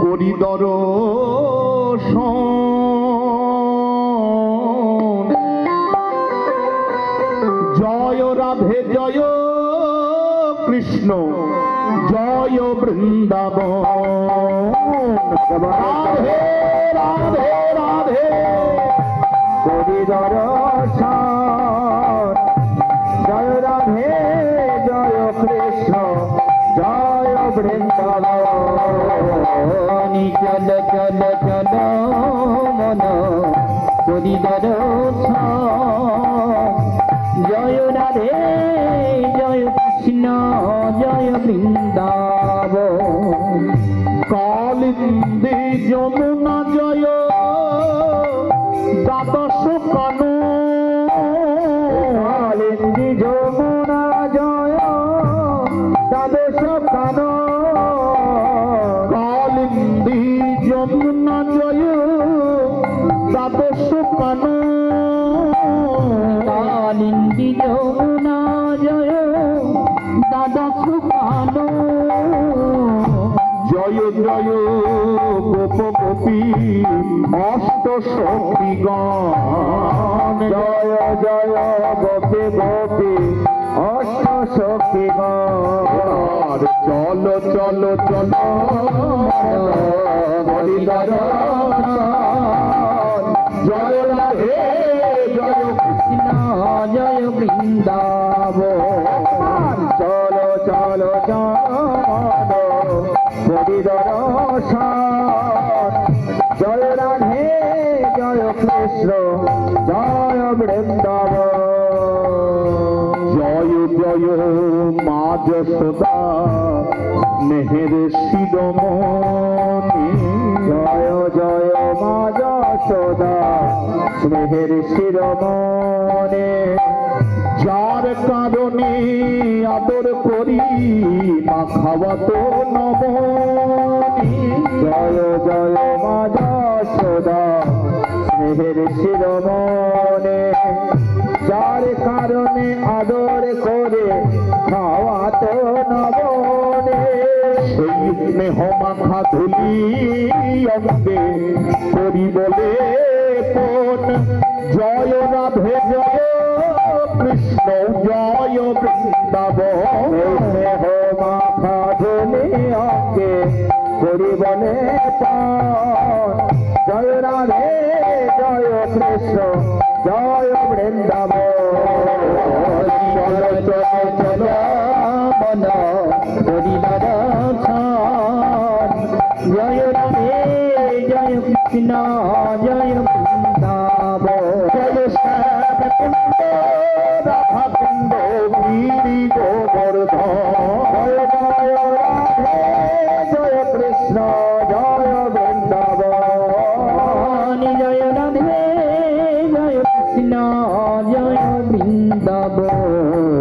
করিদর জয় রাধে জয় কৃষ্ণ জয় বৃন্দাবন। বৃন্দাবন চল চল চল মন করিদর জয় রাধে জয় কৃষ্ণ জয় বৃন্দাবন কালিন্দী যমুনা দ্বাদশ কানু জয় দ্বাদশ কানু কালিন্দী যমুনা জয় দ্বাদশ কান জয় জয় গোপ গোপী অষ্ট শক্তি জয় জয় গোপে গোপে অষ্ট আর চল চল চল হরিদর জয় রাধে, জয় কৃষ্ণ, জয় বৃন্দাব চলো চলো চলো হরিদর জয় রাধে, জয় কৃষ্ণ, জয় বৃন্দাব জয় মা যশোদা মেহের শিরমণি। জয় জয় মা যশোদা স্নেহের শিরমনে যার কারণে আদর করি, মা খাওয়াতো নবনী। জয় জয় মা যশোদা স্নেহের শিরমনে কারণে আদর করে খাওয়া নবনে সেই স্নেহ মাখা ধুলি অঙ্গে করি বলে কোন জয় কৃষ্ণ জয় বৃন্দাবন স্নেহ মাখা ধুলি অঙ্গে করি বলে। জয় রাধে জয়, কৃষ্ণ জয় বৃন্দাবন। জয় জয় কৃষ্ণ জয় জয় বৃন্দাবন।